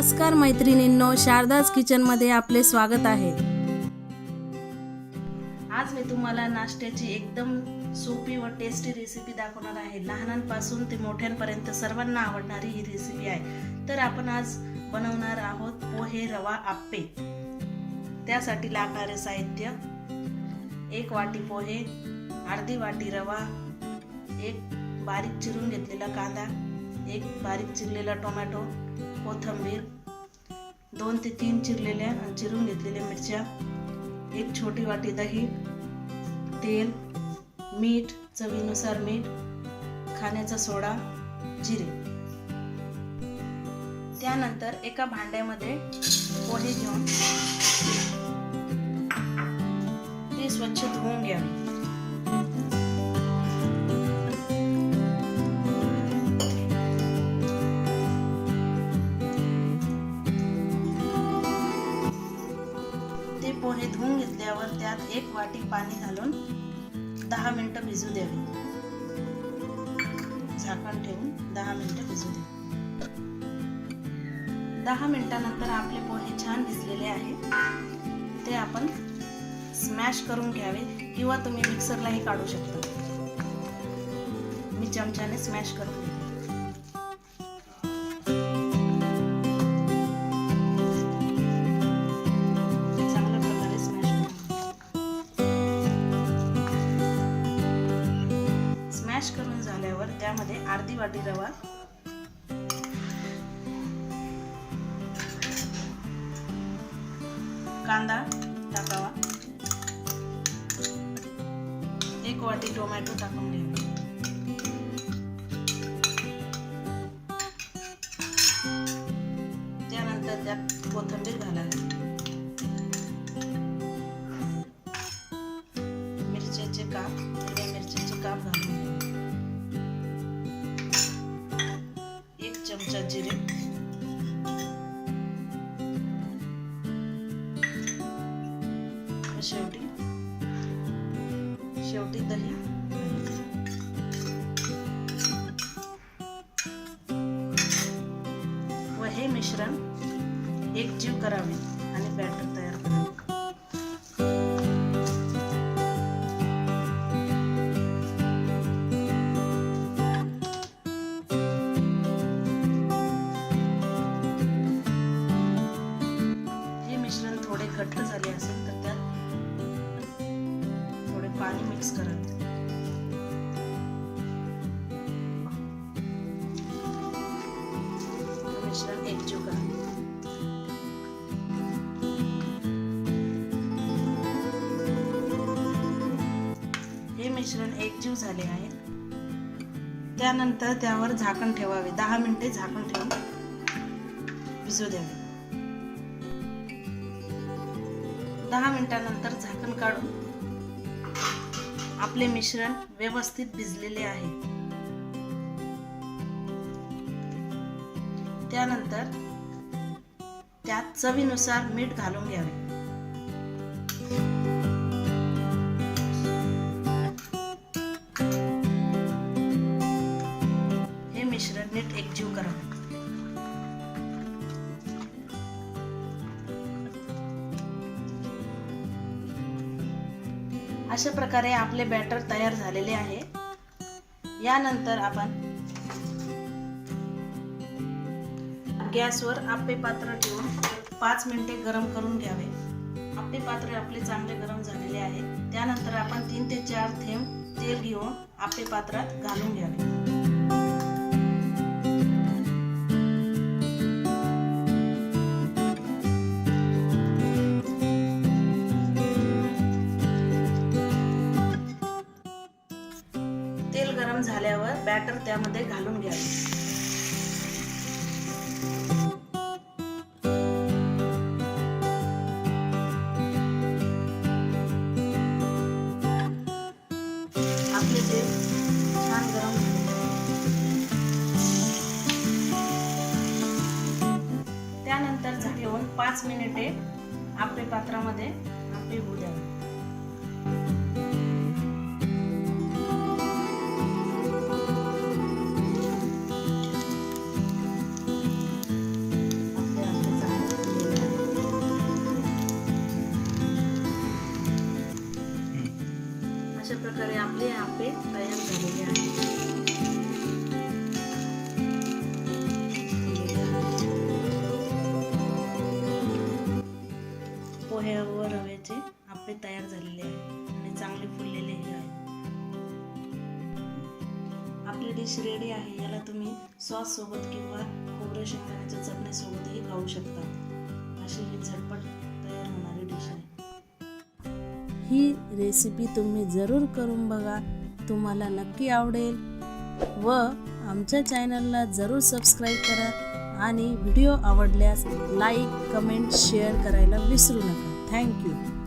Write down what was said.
नमस्कार मैत्रिणींनो शारदाज किचनमध्ये आपले स्वागत आहे. आज मी तुम्हाला नाश्त्याची एकदम सोपी व टेस्टी रेसिपी दाखवणार आहे. लहानांपासून ते मोठ्यांपर्यंत सर्वांना आवडणारी ही रेसिपी आहे. तर आपण आज बनवणार आहोत पोहे रवा आप्पे. त्यासाठी लागणारे साहित्य एक वाटी पोहे अर्धी वाटी रवा एक बारीक चिरून घेतलेला कांदा एक बारीक चिरलेला टोमॅटो कोथिंबीर दोन ते तीन चिरलेल्या चिरून घेतलेल्या मिरच्या एक छोटी वाटी दही तेल मीठ चवीनुसार मीठ खाण्याचा सोडा जिरे. त्यानंतर एका भांड्यामध्ये पोहे घेऊन ते स्वच्छ धुवून घ्यावे ते पोहे धुवून घेतल्यावर त्यात एक वाटी पाणी घालून दहा मिनिटं भिजू द्यावे. झाकण ठेवून दहा मिनिटं भिजू द्यावे. दहा मिनिटानंतर आपले पोहे छान भिजलेले आहेत ते आपण स्मॅश करून घ्यावे किंवा तुम्ही मिक्सरलाही काढू शकता. मी चमच्याने स्मॅश करून घेते. करून करून झाल्यावर त्यामध्ये अर्धी वाटी रवा. कांदा टाकावा. एक वाटी टोमॅटो टाकून घ्यावा त्यानंतर त्यात कोथिंबीर घालावी. घ्यावे. एक शेवटी. शेवटी दही. व हे मिश्रण एकजीव करावे आणि बॅटर तयार करावे. मिक्स हे मिश्रण एकजीव करावे हे मिश्रण एकजीव झाले आहे. त्यानंतर त्यावर झाकण ठेवावे. दहा मिनिटे झाकण ठेवून भिजू द्यावे. दहा मिनिटानंतर झाकण काढून आपले मिश्रण व्यवस्थित भिजलेले आहे. त्यानंतर त्यात चवीनुसार मीठ घालून घ्यावे. अशा प्रकारे आपले बॅटर तयार झालेले आहे. यानंतर आपण गॅसवर आप्पे पात्र ठेवून पाच मिनिटे गरम करून घ्यावे. आप्पे पात्र आपले चांगले गरम झालेले आहे. त्यानंतर आपण तीन ते चार थेंब तेल घेऊन आपे पात्रात घालून घ्यावे. गरम झाल्यावर बॅटर त्यामध्ये घालून घ्यावे आपले तेल छान गरम त्यानंतर झाकून पाच मिनिटे आपले पात्रामध्ये आपले होऊ द्यावे अशा प्रकारे आपले आपे तयार झालेले आहे पोह्या व रव्याचे आपे तयार झालेले आहेत आणि चांगले फुललेले आहेत. आपली डिश रेडी आहे. याला तुम्ही सॉस सोबत किंवा खोबऱ्या शेंगदाण्याच्या चटणीसोबतही खाऊ शकता. अशी ही झटपट तयार होणारी डिश आहे. ही रेसिपी तुम्ही जरूर करून बघा. तुम्हाला नक्की आवडेल. व आमच्या चॅनलला जरूर सबस्क्राईब करा आणि व्हिडिओ आवडल्यास लाईक कमेंट शेअर करायला विसरू नका. थँक्यू